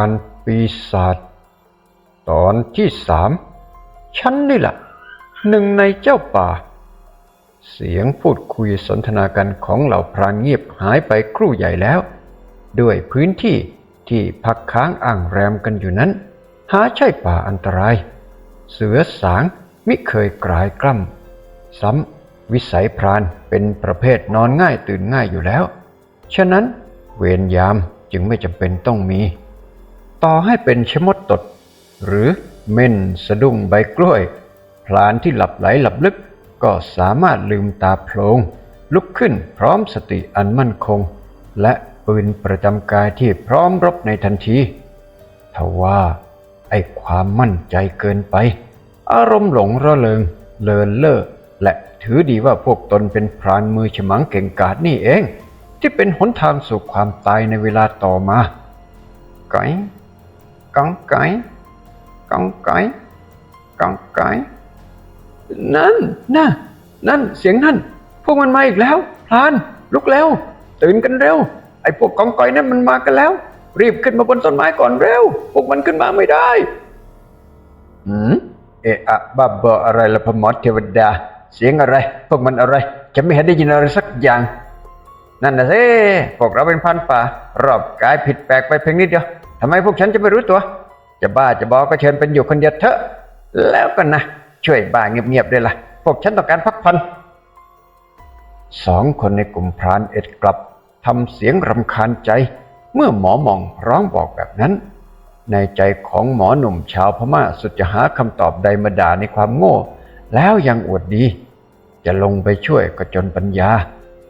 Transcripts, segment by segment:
านปีศาจตอนที่สามฉันนี่แหละหนึ่งในเจ้าป่า เสียงพูดคุยสนทนากันของเหล่าพรานเงียบหายไปครู่ใหญ่แล้ว ด้วยพื้นที่ที่พักค้างอ่างแรมกันอยู่นั้น หาใช่ป่าอันตราย เสือสางมิเคยกลายกล้ำซ้ำวิสัยพรานเป็นประเภทนอนง่ายตื่นง่ายอยู่แล้ว ฉะนั้นเวรยามจึงไม่จำเป็นต้องมี ต่อให้เป็นชะมดตด หรือเม่นสะดุ้งใบกล้วย พลานที่หลับไหลหลับลึกก็สามารถลืมตาโพลง ลุกขึ้นพร้อมสติอันมั่นคง และปืนประจำกายที่พร้อมรบในทันทีทว่าไอความมั่นใจเกินไป อารมณ์หลงระเริง เลินเล่อและถือดีว่าพวกตนเป็นพรานมือฉมังเก่งกาจนี่เอง ที่เป็นหนทางสู่ความตายในเวลาต่อมาไก่กัง ไก่กังไก่กังไก่นั่นน่ะนั่นเสียงนั่น พวกมันมาอีกแล้วพรานลุกแล้ว ตื่นกันเร็ว ไอ้พวกกองกอยนั่นมันมากันแล้ว รีบขึ้นมาบนต้นไม้ก่อนเร็ว พวกมันขึ้นมาไม่ได้หืมเอะอะบ้าบออะไรละพมอเทวดา เสียงอะไร พวกมันอะไรจะไม่เห็นได้ยินอะไรสักอย่าง นั่นนะสิพวกเราเป็นพันป่ารอบกายผิดแปลกไปเพียงนิดเดียว ทำไมพวกฉันจะไม่รู้ตัว จะบ้าจะบอก็เชิญเป็นอยู่คนเดียวเถอะ แล้วกันนะ ช่วยบ้าเงียบๆด้วยล่ะ พวกฉันต้องการพักผ่อนสองคนในกลุ่มพรานเอ็ดกลับทำเสียงรำคาญใจ เมื่อหมอมองร้องบอกแบบนั้น ในใจของหมอหนุ่มชาวพม่าสุดจะหาคำตอบใดมาด่าในความโง่ แล้วยังอวดดี จะลงไปช่วยก็จนปัญญา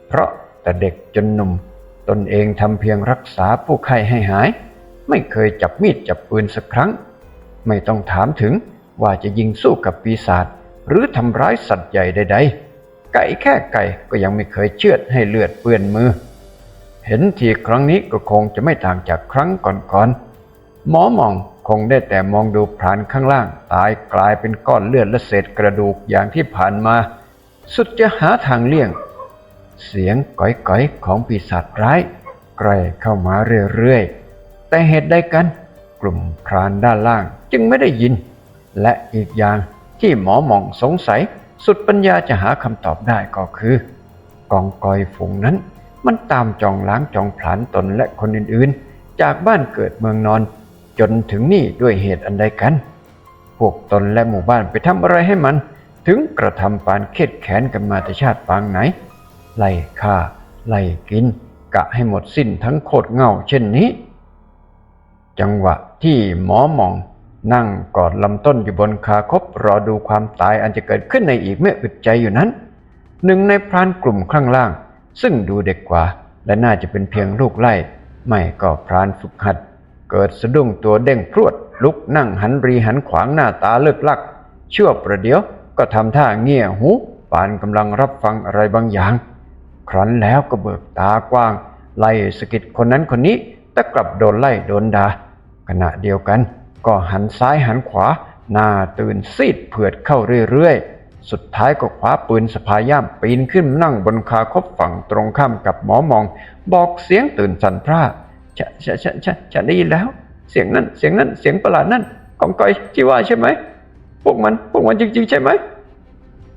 เพราะแต่เด็กจนหนุ่ม ตนเองทำเพียงรักษาผู้ไข้ให้หาย ไม่เคยจับมีดจับปืนสักครั้ง ไม่ต้องถามถึงว่าจะยิงสู้กับปีศาจหรือทำร้ายสัตว์ใหญ่ใดๆ ไก่แค่ไก่ก็ยังไม่เคยเชือดให้เลือดเปื้อนมือ เห็นทีครั้งนี้ก็คงจะไม่ต่างจากครั้งก่อนๆหมอมองคงได้แต่มองดูพรานข้างล่าง ตายกลายเป็นก้อนเลือดและเศษกระดูกอย่างที่ผ่านมา สุดจะหาทางเลี่ยง เสียงก๋อยๆของปีศาจร้าย ใกล้เข้ามาเรื่อยๆ แต่เหตุใดกัน กลุ่มพรานด้านล่างจึงไม่ได้ยิน และอีกอย่างที่หมอหม่องสงสัยสุดปัญญาจะหาคำตอบได้ก็คือ กองกอยฝูงนั้น มันตามจองล้างจองผลานตนและคนอื่นๆ จากบ้านเกิดเมืองนอน จนถึงนี่ด้วยเหตุอันใดกัน พวกตนและหมู่บ้านไปทำอะไรให้มัน ถึงกระทำปานเครียดแค้นกันมาแต่ชาติปางไหน ไล่ฆ่า ไล่กิน กะให้หมดสิ้นทั้งโคตรเง่าเช่นนี้ จังหวะที่หมอหมอง นั่งกอดลำต้นอยู่บนคาคบรอดูความตายอันจะเกิดขึ้นในอีกไม่อึดใจอยู่นั้น หนึ่งในพรานกลุ่มข้างล่าง ซึ่งดูเด็กกว่า และน่าจะเป็นเพียงลูกไล่ ไม่ก็พรานฝึกหัด เกิดสะดุ้งตัวเด้งพรวด ลุกนั่งหันรีหันขวางหน้าตาเลิกลัก ชั่วประเดี๋ยวก็ทำท่าเงี่ยหูปานกำลังรับฟังอะไรบางอย่าง ครั้นแล้วก็เบิกตากว้าง ไล่สะกิดคนนั้นคนนี้ แต่กลับโดนไล่โดนดา่าขณะเดียวกัน ก็หันซ้ายหันขวา หน้าตื่นซีดเผือดเข้าเรื่อยๆ สุดท้ายก็คว้าปืนสะพายย่ามปีนขึ้นนั่งบนคาคบฝั่งตรงข้ามกับหมอมอง บอกเสียงตื่นสันพร่าฉะฉะฉะฉะฉะได้ยินแล้ว เสียงนั้นเสียงนั้นเสียงประหลาดนั่นกองก้อยที่ว่าใช่ไหมพวกมันพวกมันจริง ๆ ใช่ไหม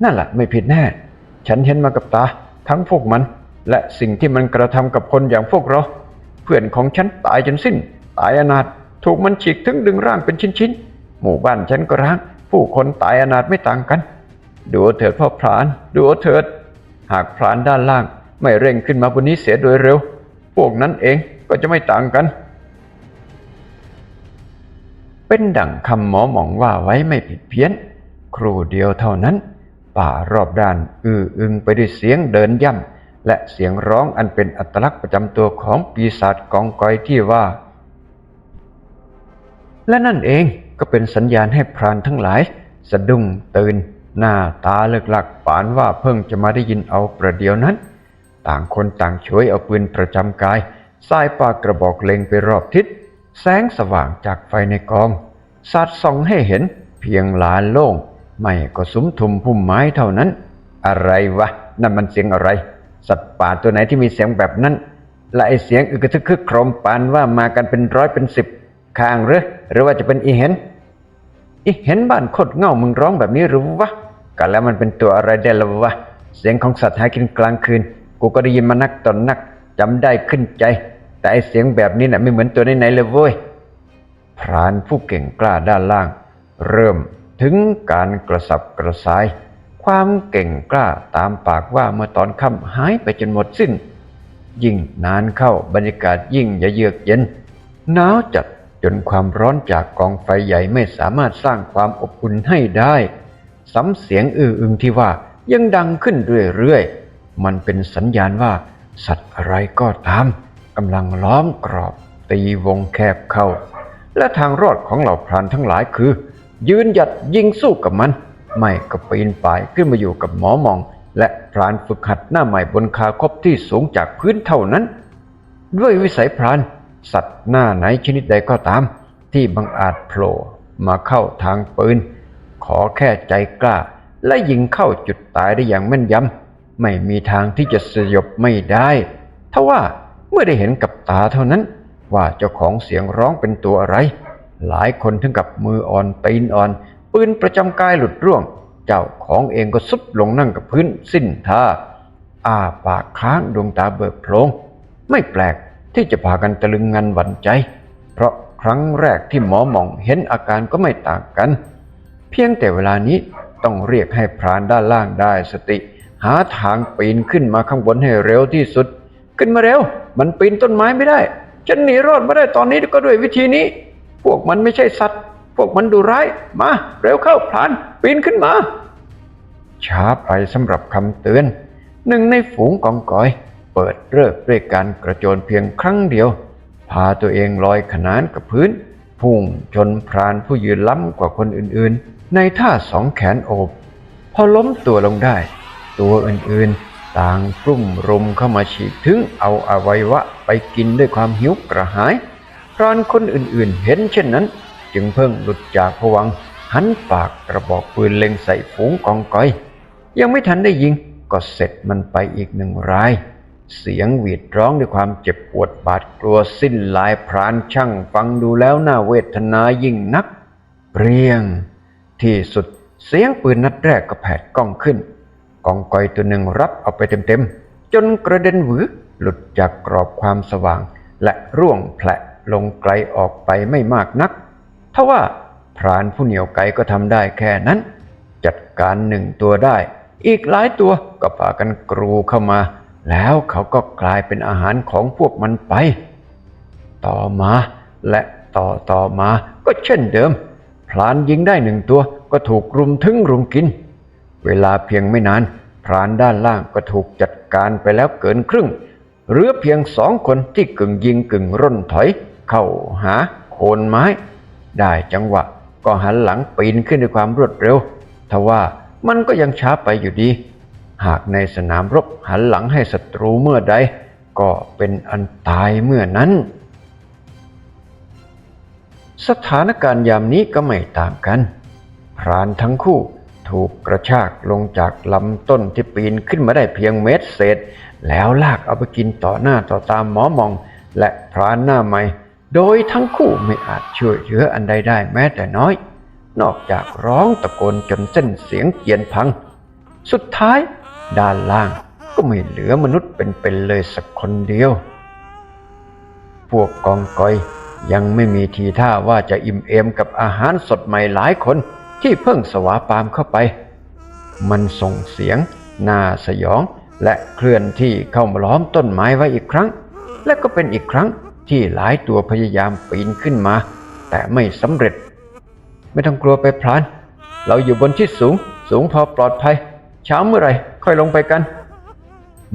นั่นแหละไม่ผิดแน่ ฉันเห็นมากับตา ทั้งพวกมัน และสิ่งที่มันกระทำกับคนอย่างพวกเรา เพื่อนของฉันตายจนสิ้น ตายอนาถถูกมันฉีกถึงดึงร่างเป็นชิ้นๆ หมู่บ้านฉันก็ร้าง ผู้คนตายอนาถไม่ต่างกัน ดูเถิดพ่อพราน ดูเอาเถิด หากพรานด้านล่างไม่เร่งขึ้นมาบนนี้เสียโดยเร็ว พวกนั้นเองก็จะไม่ต่างกัน เป็นดั่งคำหมอหมองว่าไว้ไม่ผิดเพี้ยน ครูเดียวเท่านั้น ป่ารอบด้าน อื้ออึงไปด้วยเสียงเดินย่ำ และเสียงร้องอันเป็นอัตลักษณ์ประจำตัวของปีศาจกองกอยที่ว่า และนั่นเองก็เป็นสัญญาณให้พรานทั้งหลาย สะดุ้งตื่น หน้าตาเลิกหลักปานว่าเพิ่งจะมาได้ยินเอาประเดี๋ยวนั้น ต่างคนต่างช่วยเอาปืนประจำกายสายปากกระบอกเล็งไปรอบทิศ แสงสว่างจากไฟในกองสาดส่องให้เห็นเพียงลานโล่ง ไม่ก็สุมทุมพุ่มไม้เท่านั้น อะไรวะ นั่นมันเสียงอะไร สัตว์ป่าตัวไหนที่มีเสียงแบบนั้นและไอเสียงอึกทึกคึกโครมปานว่ามากันเป็นร้อยเป็นสิบข้างหรือหรือว่าจะเป็นอีเห็น อีเห็นบ้านโคตรเง่ามึงร้องแบบนี้หรือวะกันแล้วมันเป็นตัวอะไรได้ละวะเสียงของสัตว์หากินกลางคืน กูก็ได้ยินมานักต่อนนักจำได้ขึ้นใจ แต่ไอเสียงแบบนี้น่ะไม่เหมือนตัวไหนๆเลยเว้ยพรานผู้เก่งกล้าด้านล่าง เริ่มถึงการกระสับกระส่าย ความเก่งกล้าตามปากว่าเมื่อตอนค่ำหายไปจนหมดสิ้น ยิ่งนานเข้าบรรยากาศยิ่งจะเยือกเย็นหนาวจัดจนความร้อนจากกองไฟใหญ่ไม่สามารถสร้างความอบอุ่นให้ได้สำเสียงอื้ออึงที่ว่ายังดังขึ้นเรื่อยๆ มันเป็นสัญญาณว่า สัตว์อะไรก็ตามกำลังล้อมกรอบ ตีวงแคบเข้า และทางรอดของเหล่าพรานทั้งหลายคือ ยืนหยัดยิงสู้กับมัน ไม่ก็ปีนป่ายขึ้นมาอยู่กับหมอมอง และพรานฝึกหัดหน้าใหม่บนคาคบที่สูงจากพื้นเท่านั้น ด้วยวิสัยพรานสัตว์หน้าไหนชนิดใดก็ตาม ที่บังอาจโผล่มาเข้าทางปืน ขอแค่ใจกล้า และยิงเข้าจุดตายได้อย่างแม่นยำไม่มีทางที่จะสยบไม่ได้ทว่าเมื่อได้เห็นกับตาเท่านั้น ว่าเจ้าของเสียงร้องเป็นตัวอะไร หลายคนถึงกับมืออ่อนตีนอ่อน ปืนประจำกายหลุดร่วง เจ้าของเองก็ซุบลงนั่งกับพื้นสิ้นท่าอ้าปากค้างดวงตาเบิกโพลงไม่แปลกที่จะพากันตะลึงงันหวั่นใจ เพราะครั้งแรกที่หมอหมองเห็นอาการก็ไม่ต่างกัน เพียงแต่เวลานี้ต้องเรียกให้พรานด้านล่างได้สติ หาทางปีนขึ้นมาข้างบนให้เร็วที่สุด ขึ้นมาเร็ว มันปีนต้นไม้ไม่ได้ ฉันหนีรอดมาได้ตอนนี้ก็ด้วยวิธีนี้ พวกมันไม่ใช่สัตว์ พวกมันดุร้าย มาเร็วเข้าพรานปีนขึ้นมา ช้าไปสำหรับคำเตือน หนึ่งในฝูงกองกอย เปิดเลิกด้วยการกระโจนเพียงครั้งเดียว พาตัวเองลอยขนานกับพื้น พุ่งชนพรานผู้ยืนล้ำกว่าคนอื่นๆ ในท่าสองแขนโอบ พอล้มตัวลงได้ ตัวอื่นๆต่างกลุ่มรุมเข้ามาฉีกถึงเอาอวัยวะไปกินด้วยความหิวกระหายพรานคนอื่นๆ เห็นเช่นนั้น จึงเพิ่งหลุดจากผวังหันปากกระบอกปืนเล็งใส่ฝูงกองกอย ยังไม่ทันได้ยิงก็เสร็จมันไปอีกหนึ่งราย เสียงหวีดร้องด้วยความเจ็บปวดบาดกลัวสิ้นลายพรานช่างฟังดูแล้วน่าเวทนายิ่งนักเปรียง ที่สุดเสียงปืนนัดแรกก็แผดกล้องขึ้น กองกอยตัวหนึ่งรับเอาไปเต็มๆ จนกระเด็นหวือหลุดจากกรอบความสว่าง และร่วงแผละลงไกลออกไปไม่มากนัก ทว่าพรานผู้เหนียวไกก็ทำได้แค่นั้น จัดการหนึ่งตัวได้ อีกหลายตัวก็พากันกรูเข้ามา แล้วเขาก็กลายเป็นอาหารของพวกมันไป ต่อมาและต่อต่อมาก็เช่นเดิมพลานยิงได้หนึ่งตัวก็ถูกรุมถึงรุมกิน เวลาเพียงไม่นาน พรานด้านล่างก็ถูกจัดการไปแล้วเกินครึ่งเหลือเพียงสองคนที่กึ่งยิงกึ่งร่นถอย เข้าหาโคนไม้ ได้จังหวะก็หันหลังปีนขึ้นด้วยความรวดเร็วทว่ามันก็ยังช้าไปอยู่ดี หากในสนามรบหันหลังให้ศัตรูเมื่อใด ก็เป็นอันตายเมื่อนั้น สถานการณ์ยามนี้ก็ไม่ต่างกัน พรานทั้งคู่ถูกกระชากลงจากลำต้นที่ปีนขึ้นมาได้เพียงเมตรเศษ แล้วลากเอาไปกินต่อหน้าต่อตามหมอมอง และพรานหน้าใหม่ โดยทั้งคู่ไม่อาจช่วยเหลืออันใดได้แม้แต่น้อย นอกจากร้องตะโกนจนเส้นเสียงเกียนพัง สุดท้ายด้านล่างก็ไม่เหลือมนุษย์เป็นๆเเลยสักคนเดียว พวกกองกอยยังไม่มีทีท่าว่าจะอิ่มเอมกับอาหารสดใหม่หลายคนที่เพิ่งสวาปามเข้าไป มันส่งเสียงน่าสยองและเคลื่อนที่เข้ามาล้อมต้นไม้ไว้อีกครั้ง และก็เป็นอีกครั้ง ที่หลายตัวพยายามปีนขึ้นมา แต่ไม่สำเร็จ ไม่ต้องกลัวไปพลาน เราอยู่บนที่สูง สูงพอปลอดภัย เช้าเมื่อไรค่อยลงไปกัน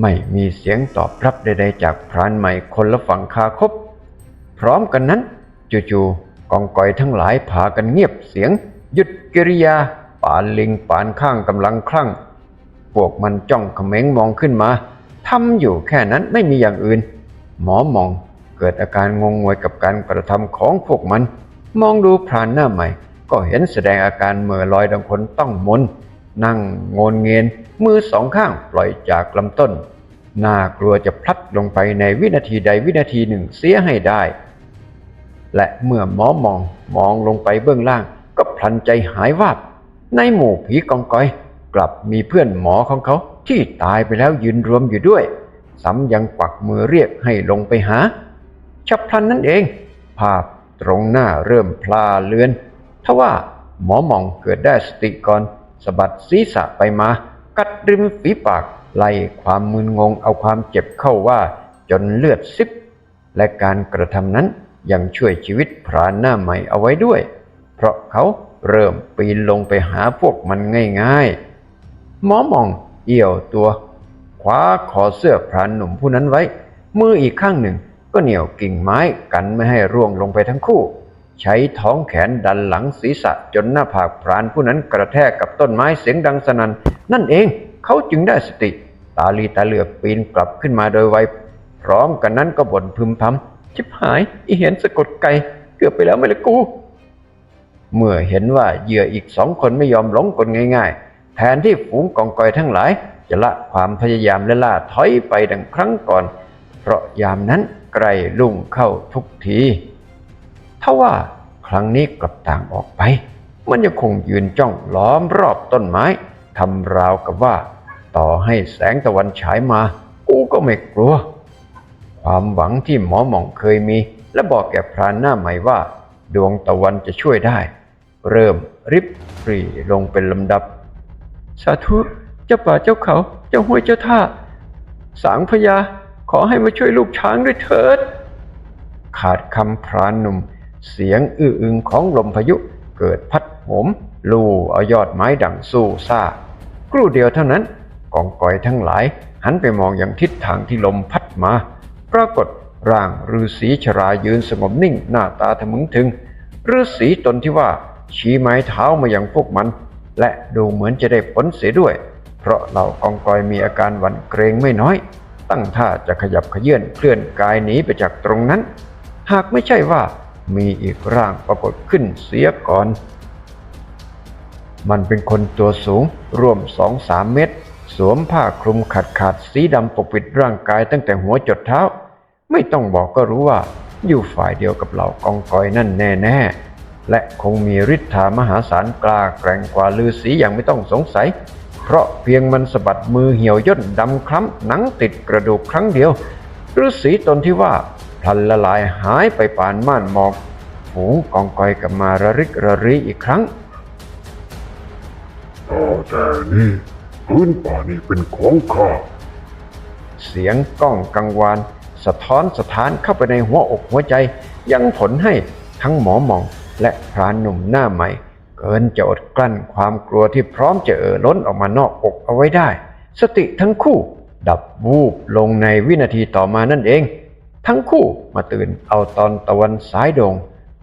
ไม่มีเสียงตอบรับใดๆจากพรานใหม่คนละฝั่งคาคบ พร้อมกันนั้นจู่ๆกองก่อยทั้งหลายพากันเงียบเสียง หยุดกิริยาปานลิงปานข้างกำลังคลั่ง พวกมันจ้องเขม็งมองขึ้นมาทำอยู่แค่นั้นไม่มีอย่างอื่น หมอมอง เกิดอาการงงงวยกับการกระทำของพวกมัน มองดูพรานหน้าใหม่ ก็เห็นแสดงอาการเหม่อลอยดังคนต้องมน นั่งงนเงียนมือสองข้างปล่อยจากลำต้น น่ากลัวจะพลัดลงไปในวินาทีใดวินาทีหนึ่งเสียให้ได้ และเมื่อหมอมองมองลงไปเบื้องล่าง ก็พลันใจหายวาบในหมู่ผีกองกอย กลับมีเพื่อนหมอของเขาที่ตายไปแล้วยืนรวมอยู่ด้วยซ้ำยังกวักมือเรียกให้ลงไปหา ฉับพลันนั่นเอง ภาพตรงหน้าเริ่มพลาเลือนทว่าหมอหมองเกิดได้สติก่อนสะบัดศีรษะไปมา กัดริมฝีปาก ไล่ความมึนงงเอาความเจ็บเข้าว่า จนเลือดซิบ และการกระทำนั้นยังช่วยชีวิตพรานหน้าใหม่เอาไว้ด้วย เพราะเขาเริ่มปีนลงไปหาพวกมันง่ายๆ หมอหมองเอี่ยวตัวคว้าคอเสื้อพรานหนุ่มผู้นั้นไว้ มืออีกข้างหนึ่ง ก็เหนี่ยวกิ่งไม้กันไม่ให้ร่วงลงไปทั้งคู่ ใช้ท้องแขนดันหลังศีรษะจนหน้าผากพรานผู้นั้นกระแทกกับต้นไม้เสียงดังสนั่นนั่นเองเขาจึงได้สติ ตาลีตาเหลือกปีนกลับขึ้นมาโดยไวพร้อมกันนั้นก็บ่นพึมพำชิบหาย อีเห็นสะกดไก่เกือบไปแล้วไม่ละกู เมื่อเห็นว่าเหยื่ออีกสองคนไม่ยอมหลงกลง่ายๆ แทนที่ฝูงกองกอยทั้งหลาย จะละความพยายามและล่าถอยไปดังครั้งก่อน เพราะยามนั้น ใกล้ลุ่งเข้าทุกทีทว่าครั้งนี้กลับต่างออกไป มันยังคงยืนจ้องล้อมรอบต้นไม้ทำราวกับว่า ต่อให้แสงตะวันฉายมา กูก็ไม่กลัว ความหวังที่หมอหม่องเคยมี และบอกแก่พรานหน้าใหม่ว่า ดวงตะวันจะช่วยได้ เริ่มริบปรีลงเป็นลำดับ สาธุ เจ้าป่าเจ้าเขา เจ้าห้วยเจ้าท่า สางพญา ขอให้มาช่วยลูกช้างด้วยเถิด ขาดคำพรานหนุ่ม เสียงอื้ออึงของลมพายุเกิดพัดโหมลู่เอายอดไม้ดังสู้ซ่ากรู่เดียวเท่านั้นกองกอยทั้งหลาย หันไปมองอย่างทิศทางที่ลมพัดมา ปรากฏร่างฤาษีชรายืนสงบนิ่งหน้าตาทะมึงถึงฤาษีตนที่ว่าชี้ไม้เท้ามาอย่างพวกมัน และดูเหมือนจะได้ผลเสียด้วย เพราะเหล่ากองกอยมีอาการหวั่นเกรงไม่น้อย ตั้งท่าจะขยับขยื่นเคลื่อนกายหนีไปจากตรงนั้น หากไม่ใช่ว่ามีอีกร่างปรากฏขึ้นเสียก่อน มันเป็นคนตัวสูงรวมสองสามเมตร สวมผ้าคลุมขาดขาดๆสีดำปกปิดร่างกายตั้งแต่หัวจดเท้า ไม่ต้องบอกก็รู้ว่าอยู่ฝ่ายเดียวกับเหล่ากองกอยนั่นแน่ๆและคงมีฤทธามหาศาลกล้าแกร่งกว่าลือสีอย่างไม่ต้องสงสัย เพราะเพียงมันสะบัดมือเหี่ยวย่นดำคล้ำหนังติดกระดูกครั้งเดียวฤาษีตนที่ว่าพลันละลายหายไปปานม่านหมอกฝูงกองกอยกลับมาระริกระรีอีกครั้งต่อแต่นี้พื้นป่านี้เป็นของข้าเสียงก้องกังวาน สะท้อนสถานเข้าไปในหัวอกหัวใจ ยังผลให้ทั้งหมอหมองและพรานหนุ่มหน้าใหม่ เกินจะอดกลั้นความกลัวที่พร้อมจะเอ่อล้นออกมานอกอกเอาไว้ได้ สติทั้งคู่ ดับวูบลงในวินาทีต่อมานั่นเอง ทั้งคู่มาตื่นเอาตอนตะวันสายดง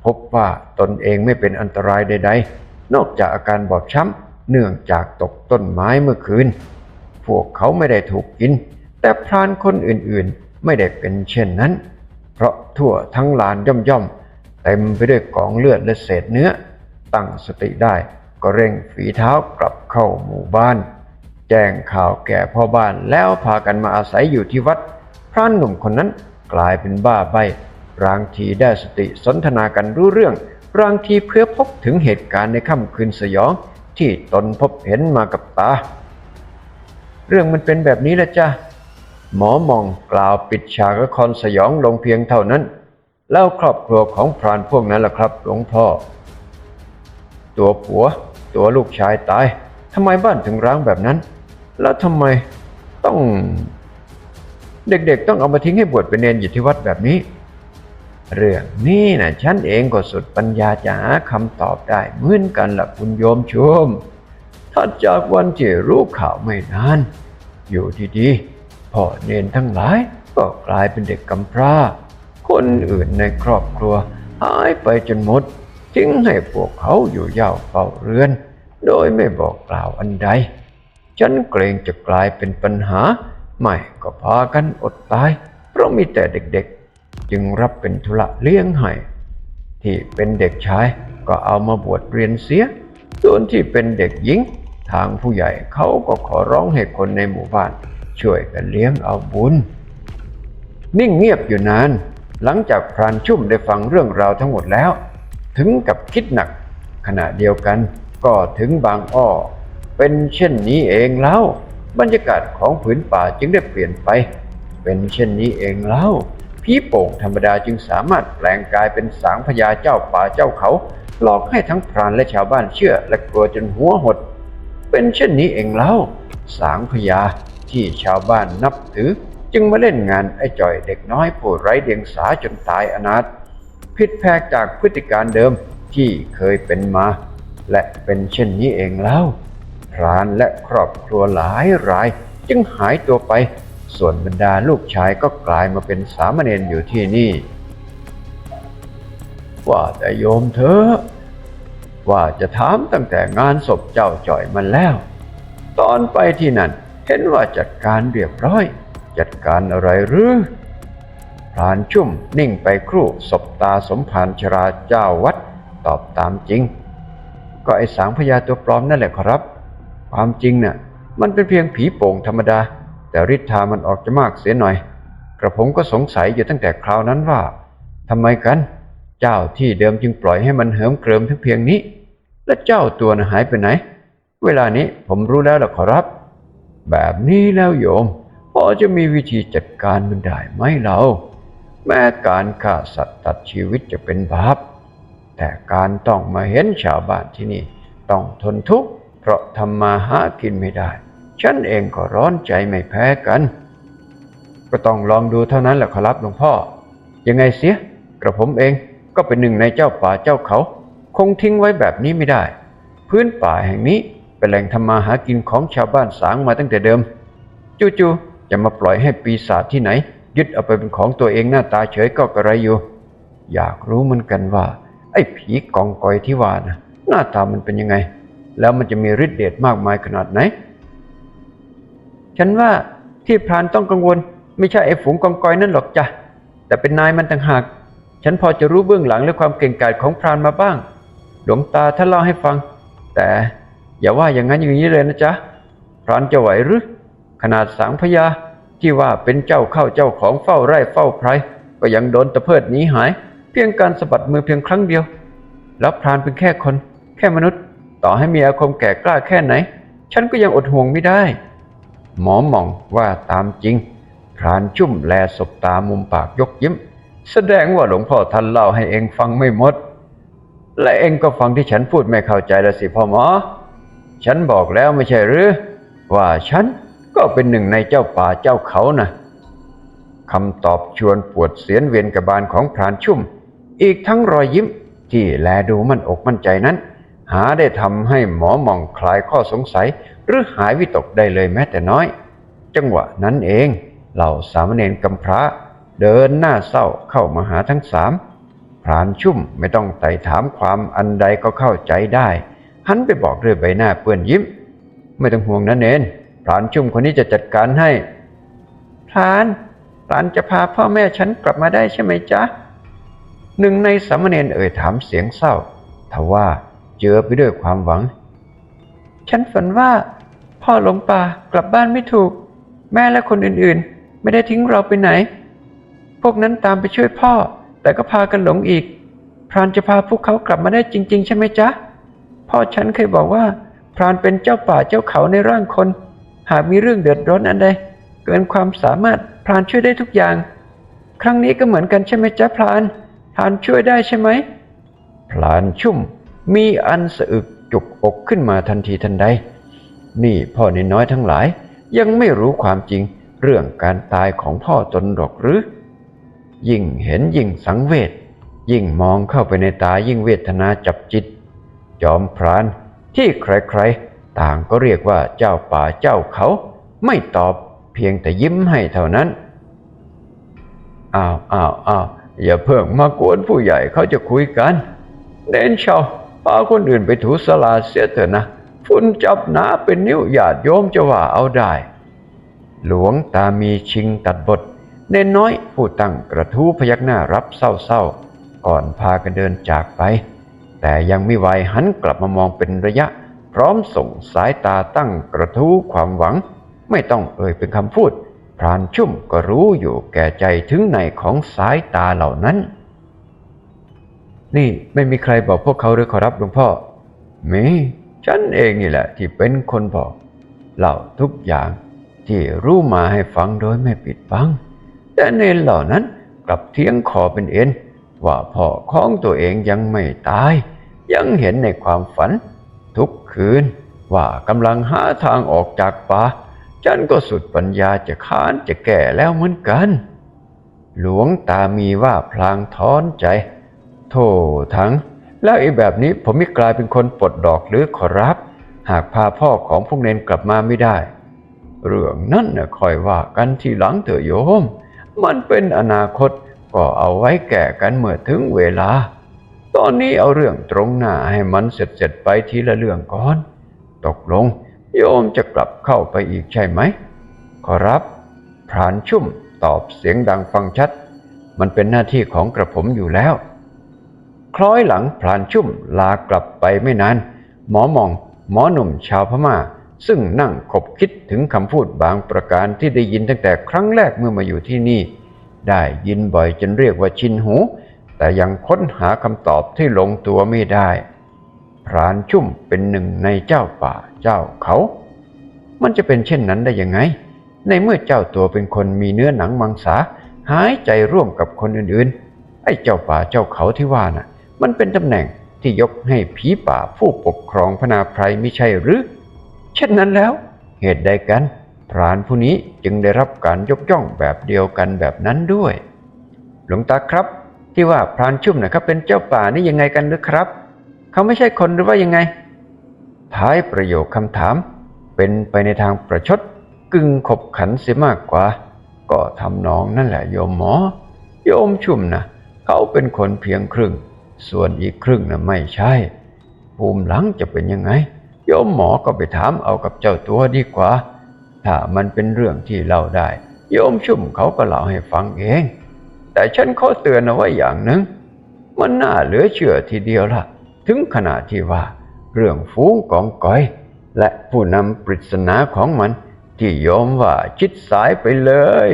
พบว่าตนเองไม่เป็นอันตรายใด ๆ นอกจากอาการบอบช้ำเนื่องจากตกต้นไม้เมื่อคืน พวกเขาไม่ได้ถูกกิน แต่พรานคนอื่นๆไม่ได้เป็นเช่นนั้น เพราะทั่วทั้งลานย่อมๆเต็มไปด้วยกองเลือดและเศษเนื้อ ตั้งสติได้ ก็เร่งฝีเท้ากลับเข้าหมู่บ้าน แจ้งข่าวแก่พ่อบ้านแล้วพากันมาอาศัยอยู่ที่วัด พรานหนุ่มคนนั้นกลายเป็นบ้าใบรางทีได้สติสนทนากันรู้เรื่องรางทีเพื่อพบถึงเหตุการณ์ในค่ำคืนสยองที่ตนพบเห็นมากับตา เรื่องมันเป็นแบบนี้แหละจ้ะหมอมองกล่าวปิดฉากละครสยองลงเพียงเท่านั้น แล้วครอบครัวของพรานพวกนั้นล่ะครับหลวงพ่อ ตัวผัว ตัวลูกชายตายทำไมบ้านถึงร้างแบบนั้น แล้วทำไมต้องเด็กๆ ต้องเอามาทิ้งให้บวชเป็นเนนอยู่ที่วัดแบบนี้ เรื่องนี้นะฉันเองก็สุดปัญญาจะหาคำตอบได้เหมือนกันละคุณโยมชมถัดจากวันที่รู้ข่าวไม่นาน อยู่ดีๆพ่อเนนทั้งหลาย ก็กลายเป็นเด็กกำพร้า คนอื่นในครอบครัวหายไปจนหมด ทิ้งให้พวกเขาอยู่เย่าเฝ้าเรือน โดยไม่บอกกล่าวอันใด ฉันเกรงจะกลายเป็นปัญหา ไม่ก็พากันอดตาย เพราะมีแต่เด็กๆ จึงรับเป็นธุระเลี้ยงให้ ที่เป็นเด็กชายก็เอามาบวชเรียนเสีย ส่วนที่เป็นเด็กหญิง ทางผู้ใหญ่เขาก็ขอร้องให้คนในหมู่บ้าน ช่วยกันเลี้ยงเอาบุญ นิ่งเงียบอยู่นาน หลังจากพรานชุ่มได้ฟังเรื่องราวทั้งหมดแล้ว ถึงกับคิดหนัก ขณะเดียวกันก็ถึงบางอ้อ เป็นเช่นนี้เองแล้ว บรรยากาศของผืนป่าจึงได้เปลี่ยนไป เป็นเช่นนี้เองแล้วผีโป่งธรรมดาจึงสามารถแปลงกายเป็นสางพญาเจ้าป่าเจ้าเขา หลอกให้ทั้งพรานและชาวบ้านเชื่อและกลัวจนหัวหด เป็นเช่นนี้เองแล้ว สางพญาที่ชาวบ้านนับถือ จึงมาเล่นงานไอ้จ่อยเด็กน้อยผู้ไร้เดียงสาจนตายอนาถ ผิดแผกจากพฤติการเดิมที่เคยเป็นมา และเป็นเช่นนี้เองแล้วพรานและครอบครัวหลายราย จึงหายตัวไป ส่วนบรรดาลูกชายก็กลายมาเป็นสามเณรอยู่ที่นี่ ว่าแต่โยมเถอว่าจะถามตั้งแต่งานศพเจ้าจ่อยมันแล้ว ตอนไปที่นั่นเห็นว่าจัดการเรียบร้อย จัดการอะไรหรือ พรานชุ่มนิ่งไปครู่ศบตาสมภารชราเจ้าวัดตอบตามจริง ก็ไอสางพญาตัวปลอมนั่นแหละครับ ความจริงน่ะมันเป็นเพียงผีโป่งธรรมดา แต่ฤทธามันออกจะมากเสียหน่อย กระผมก็สงสัยอยู่ตั้งแต่คราวนั้นว่าทำไมกัน เจ้าที่เดิมจึงปล่อยให้มันเหิมเกริมถึงเพียงนี้ และเจ้าตัวน่ะหายไปไหน เวลานี้ผมรู้แล้วล่ะขอรับ แบบนี้แล้วโยมพอจะมีวิธีจัดการมันได้ไหมเรา แม้การฆ่าสัตว์ตัดชีวิตจะเป็นบาปแต่การต้องมาเห็นชาวบ้านที่นี่ ต้องทนทุกข์เพราะทำมาหากินไม่ได้ ฉันเองก็ร้อนใจไม่แพ้กัน ก็ต้องลองดูเท่านั้นแหละครับหลวงพ่อ ยังไงเสียกระผมเองก็เป็นหนึ่งในเจ้าป่าเจ้าเขา คงทิ้งไว้แบบนี้ไม่ได้ พื้นป่าแห่งนี้เป็นแหล่งทำมาหากินของชาวบ้านสางมาตั้งแต่เดิม จู่ๆจะมาปล่อยให้ปีศาจที่ไหน ยึดเอาไปเป็นของตัวเองหน้าตาเฉยก็กระไรอยู่ อยากรู้เหมือนกันว่า ไอ้ผีกองกอยที่ว่านะหน้าตามันเป็นยังไง แล้วมันจะมีฤทธิ์เดชมากมายขนาดไหน ฉันว่าที่พรานต้องกังวล ไม่ใช่ไอ้ฝูงกองกอยนั่นหรอกจ้ะแต่เป็นนายมันต่างหาก ฉันพอจะรู้เบื้องหลังและความเก่งกาจของพรานมาบ้าง หลวงตาท่านเล่าให้ฟัง แต่อย่าว่าอย่างนั้นอย่างนี้เลยนะจ๊ะพรานจะไหวหรือขนาดสางพญา ที่ว่าเป็นเจ้าเข้าเจ้าของเฝ้าไร่เฝ้าไพรก็ยังโดนตะเพิดหนีหาย เพียงการสะบัดมือเพียงครั้งเดียว แล้วพรานเป็นแค่คน แค่มนุษย์ ต่อให้มีอาคมแก่กล้าแค่ไหน ฉันก็ยังอดห่วงไม่ได้ หมอหมองว่าตามจริง พรานจุ่มแลสบตามุมปากยกยิ้ม แสดงว่าหลวงพ่อท่านเล่าให้เองฟังไม่หมด และเองก็ฟังที่ฉันพูดไม่เข้าใจละสิพ่อหมอ ฉันบอกแล้วไม่ใช่หรือว่าฉัน ก็เป็นหนึ่งในเจ้าป่าเจ้าเขานะคำตอบชวนปวดเสียนเวียนกระบาลของพรานชุ่ม อีกทั้งรอยยิ้มที่แลดูมั่นอกมั่นใจนั้น หาได้ทำให้หมอหมองคลายข้อสงสัย หรือหายวิตกได้เลยแม้แต่น้อย จังหวะนั้นเองเหล่าสามเณรกำพร้า เดินหน้าเศร้าเข้ามาหาทั้งสามพรานชุ่มไม่ต้องไต่ถามความอันใดก็เข้าใจได้ หันไปบอกด้วยใบหน้าเปื้อนยิ้ม ไม่ต้องห่วงนะเนน พรานชุ่มคนนี้จะจัดการให้ พรานพรานจะพาพ่อแม่ฉันกลับมาได้ใช่ไหมจ๊ะ หนึ่งในสามเณรเอ่ยถามเสียงเศร้า ทว่าเจอไปด้วยความหวัง ฉันฝันว่า พ่อหลงป่ากลับบ้านไม่ถูก แม่และคนอื่นๆ ไม่ได้ทิ้งเราไปไหน พวกนั้นตามไปช่วยพ่อ แต่ก็พากันหลงอีก พรานจะพาพวกเขากลับมาได้จริง ๆ ใช่ไหมจ๊ะ พ่อฉันเคยบอกว่า พรานเป็นเจ้าป่าเจ้าเขาในร่างคน หากมีเรื่องเดือดร้อนอันใดเกินความสามารถพรานช่วยได้ทุกอย่าง ครั้งนี้ก็เหมือนกันใช่ไหมจ๊ะพรานพรานช่วยได้ใช่ไหมพลานชุ่มมีอันสะอึกจุกอกขึ้นมาทันทีทันใด นี่พ่อในน้อยทั้งหลาย ยังไม่รู้ความจริงเรื่องการตายของพ่อตนหรอกหรือ ยิ่งเห็นยิ่งสังเวชยิ่งมองเข้าไปในตายิ่งเวทนาจับจิต จอมพรานที่ใครๆ ต่างก็เรียกว่าเจ้าป่าเจ้าเขา ไม่ตอบเพียงแต่ยิ้มให้เท่านั้นอ้าวอ้าวอ้าวอย่าเพิ่งมากวนผู้ใหญ่เขาจะคุยกัน เน้นเชาพาคนอื่นไปถูสลาเสียเถอะนะฝุ่นจับหนาเป็นนิ้วหยาดโยมจะว่าเอาได้ หลวงตามีชิงตัดบท เน้นน้อยผู้ตั้งกระทู้พยักหน้ารับเศร้าๆ ก่อนพากันเดินจากไป แต่ยังไม่ไวหันกลับมามองเป็นระยะ พร้อมส่งสายตาตั้งกระทู้ความหวัง ไม่ต้องเอ่ยเป็นคำพูด พรานชุ่มก็รู้อยู่แก่ใจถึงในของสายตาเหล่านั้น นี่ไม่มีใครบอกพวกเขาหรือขอรับหลวงพ่อมีฉันเองนี่แหละที่เป็นคนบอกเล่าทุกอย่างที่รู้มาให้ฟังโดยไม่ปิดบัง แต่เนนเหล่านั้นกลับเทียงคอเป็นเอ็นว่าพ่อของตัวเองยังไม่ตาย ยังเห็นในความฝัน ทุกคืน ว่ากำลังหาทางออกจากป่าฉันก็สุดปัญญาจะค้านจะแก่แล้วเหมือนกัน หลวงตามีว่าพลางท้อนใจ โธ่ทั้ง แล้วไอ้แบบนี้ผมไม่กลายเป็นคนปลดดอกหรือขอรับ หากพาพ่อของพวกเนนกลับมาไม่ได้ เรื่องนั้นน่ะคอยว่ากันทีหลังเถอะโยม มันเป็นอนาคตก็เอาไว้แก่กันเมื่อถึงเวลา ตอนนี้เอาเรื่องตรงหน้าให้มันเสร็จเสร็จๆไปทีละเรื่องก่อน ตกลง โยมจะกลับเข้าไปอีกใช่ไหม ขอรับพรานชุ่มตอบเสียงดังฟังชัด มันเป็นหน้าที่ของกระผมอยู่แล้ว คล้อยหลังพรานชุ่มลากลับไปไม่นาน หมอมอง หมอหนุ่มชาวพม่า ซึ่งนั่งคบคิดถึงคำพูดบางประการที่ได้ยินตั้งแต่ครั้งแรกเมื่อมาอยู่ที่นี่ ได้ยินบ่อยจนเรียกว่าชินหู แต่ยังค้นหาคำตอบที่ลงตัวไม่ได้ พรานชุ่มเป็นหนึ่งในเจ้าป่าเจ้าเขา มันจะเป็นเช่นนั้นได้ยังไง ในเมื่อเจ้าตัวเป็นคนมีเนื้อหนังมังสาหายใจร่วมกับคนอื่นๆ ไอ้เจ้าป่าเจ้าเขาที่ว่าน่ะ มันเป็นตำแหน่งที่ยกให้ผีป่าผู้ปกครองพนาไพรไม่ใช่หรือ เช่นนั้นแล้ว เหตุใดกัน พรานผู้นี้จึงได้รับการยกย่องแบบเดียวกันแบบนั้นด้วย หลวงตาครับ ที่ว่าพรานชุ่มนะครับเป็นเจ้าป่านี่ยังไงกันหรือครับ เขาไม่ใช่คนหรือว่ายังไง ท้ายประโยคคำถาม เป็นไปในทางประชดกึ่งขบขันเสียมากกว่า ก็ทำนองนั่นแหละโยมหมอ โยมชุ่มนะเขาเป็นคนเพียงครึ่ง ส่วนอีกครึ่งนะไม่ใช่ ภูมิหลังจะเป็นยังไง โยมหมอก็ไปถามเอากับเจ้าตัวดีกว่า ถ้ามันเป็นเรื่องที่เล่าได้ โยมชุ่มเขาก็เล่าให้ฟังเอง แต่ฉันขอเตือนเอาไว้อย่างหนึ่งมันน่าเหลือเชื่อทีเดียวล่ะ ถึงขนาดที่ว่า เรื่องฟูงกองก้อย และผู้นำปริศนาของมัน ที่โยมว่าชิดสายไปเลย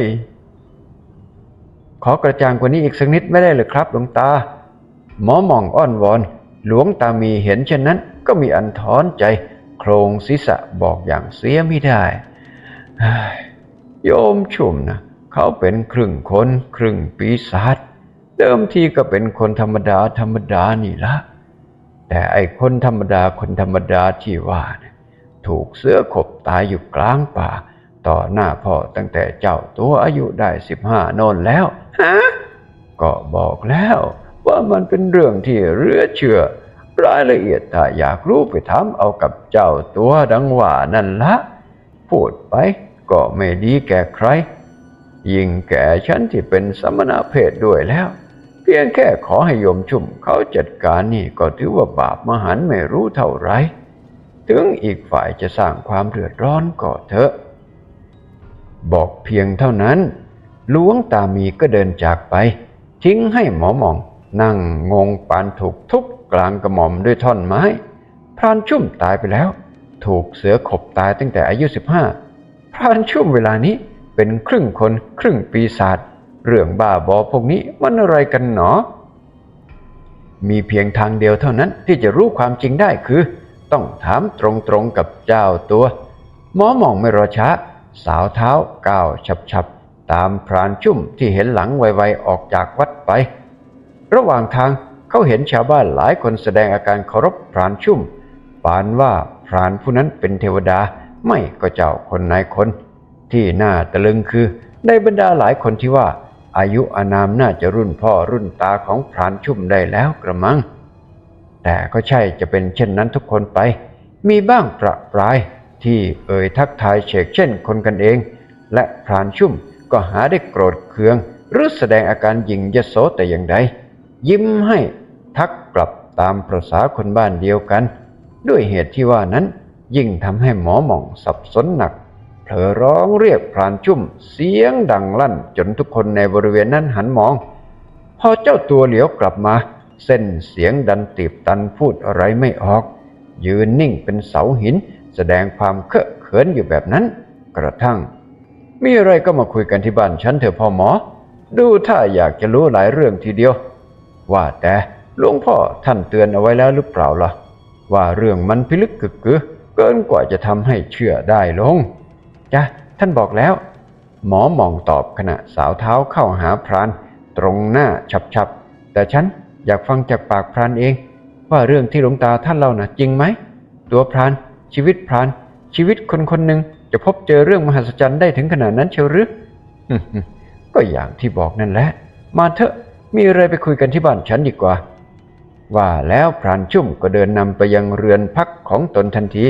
ขอกระจ่างกว่านี้อีกสักนิดไม่ได้เลยครับหลวงตา หมอหมองอ้อนวอน หลวงตามีเห็นเช่นนั้น ก็มีอันถอนใจ โครงศีรษะบอกอย่างเสียไม่ได้ยโยมชุ่มนะ เขาเป็นครึ่งคนครึ่งปีศาจเดิมทีก็เป็นคนธรรมดาธรรมดานี่ละ แต่ไอ้คนธรรมดาคนธรรมดาที่ว่านี่ถูกเสือขบตายอยู่กลางป่า ต่อหน้าพ่อตั้งแต่เจ้าตัวอายุได้สิบห้าโนนแล้วฮะก็บอกแล้วว่ามันเป็นเรื่องที่เหลือเชื่อ รายละเอียดถ้าอยากรู้ไปถามเอากับเจ้าตัวดังว่านั่นละ พูดไปก็ไม่ดีแก่ใคร ยิ่งแก่ฉันที่เป็นสมณเพศด้วยแล้ว เพียงแค่ขอให้โยมชุ่มเขาจัดการนี่ก็ถือว่าบาปมหันต์ไม่รู้เท่าไร ถึงอีกฝ่ายจะสร้างความเดือดร้อนก็เถอะ บอกเพียงเท่านั้นหลวงตามีก็เดินจากไป ทิ้งให้หมอหมอง นั่งงงปานถูกทุบกลางกระหม่อมด้วยท่อนไม้ พรานชุ่มตายไปแล้ว ถูกเสือขบตายตั้งแต่อายุสิบห้าพรานชุ่มเวลานี้ เป็นครึ่งคนครึ่งปีศาจเรื่องบ้าบอพวกนี้มันอะไรกันหนอ มีเพียงทางเดียวเท่านั้นที่จะรู้ความจริงได้คือ ต้องถามตรงๆกับเจ้าตัว หมอหมองไม่รอช้า สาวเท้าก้าวฉับๆ ตามพรานชุ่มที่เห็นหลังไวๆออกจากวัดไป ระหว่างทางเขาเห็นชาวบ้านหลายคนแสดงอาการเคารพพรานชุ่มปานว่าพรานผู้นั้นเป็นเทวดาไม่ก็เจ้าคนนายคน ที่น่าตะลึงคือ ในบรรดาหลายคนที่ว่า อายุอานามน่าจะรุ่นพ่อรุ่นตาของพรานชุ่มได้แล้วกระมัง แต่ก็ใช่จะเป็นเช่นนั้นทุกคนไป มีบ้างประปรายที่เอ่ยทักทายเฉกเช่นคนกันเอง และพรานชุ่มก็หาได้โกรธเคือง หรือแสดงอาการหยิ่งยโสแต่อย่างใดยิ้มให้ทักกลับตามประษาคนบ้านเดียวกัน ด้วยเหตุที่ว่านั้นยิ่งทำให้หมอหม่องสับสนหนัก เผลอร้องเรียกพรานชุ่มเสียงดังลั่นจนทุกคนในบริเวณนั้นหันมอง พอเจ้าตัวเหลียวกลับมา เส้นเสียงดันตีบตันพูดอะไรไม่ออก ยืนนิ่งเป็นเสาหิน แสดงความเคอะเขินอยู่แบบนั้น กระทั่ง มีอะไรก็มาคุยกันที่บ้านฉันเถอะพ่อหมอ ดูถ้าอยากจะรู้หลายเรื่องทีเดียว ว่าแต่หลวงพ่อท่านเตือนเอาไว้แล้วหรือเปล่าล่ะว่าเรื่องมันพิลึกกึกกือเกินกว่าจะทำให้เชื่อได้ลง จ้ะท่านบอกแล้ว หมอมองตอบขณะสาวเท้าเข้าหาพราน ตรงหน้าฉับๆ แต่ฉันอยากฟังจากปากพรานเอง ว่าเรื่องที่หลวงตาท่านเล่าน่ะจริงไหม ตัวพราน ชีวิตพราน ชีวิตคนคนหนึ่งจะพบเจอเรื่องมหัศจรรย์ได้ถึงขนาดนั้นเชียวหรือก็อย่างที่บอกนั่นแหละ มาเถอะมีอะไรไปคุยกันที่บ้านฉันดีกว่า ว่าแล้วพรานชุ่มก็เดินนำไปยังเรือนพักของตนทันที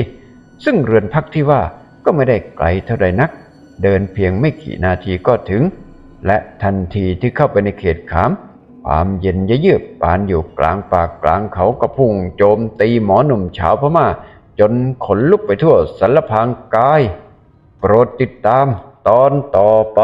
ซึ่งเรือนพักที่ว่า ก็ไม่ได้ไกลเท่าใดนัก เดินเพียงไม่กี่นาทีก็ถึง และทันทีที่เข้าไปในเขตขาม ความเย็นเยือกปานอยู่กลางป่ากลางเขาก็พุ่งโจมตีหมอหนุ่มชาวพม่า จนขนลุกไปทั่วสารพางกาย โปรดติดตามตอนต่อไป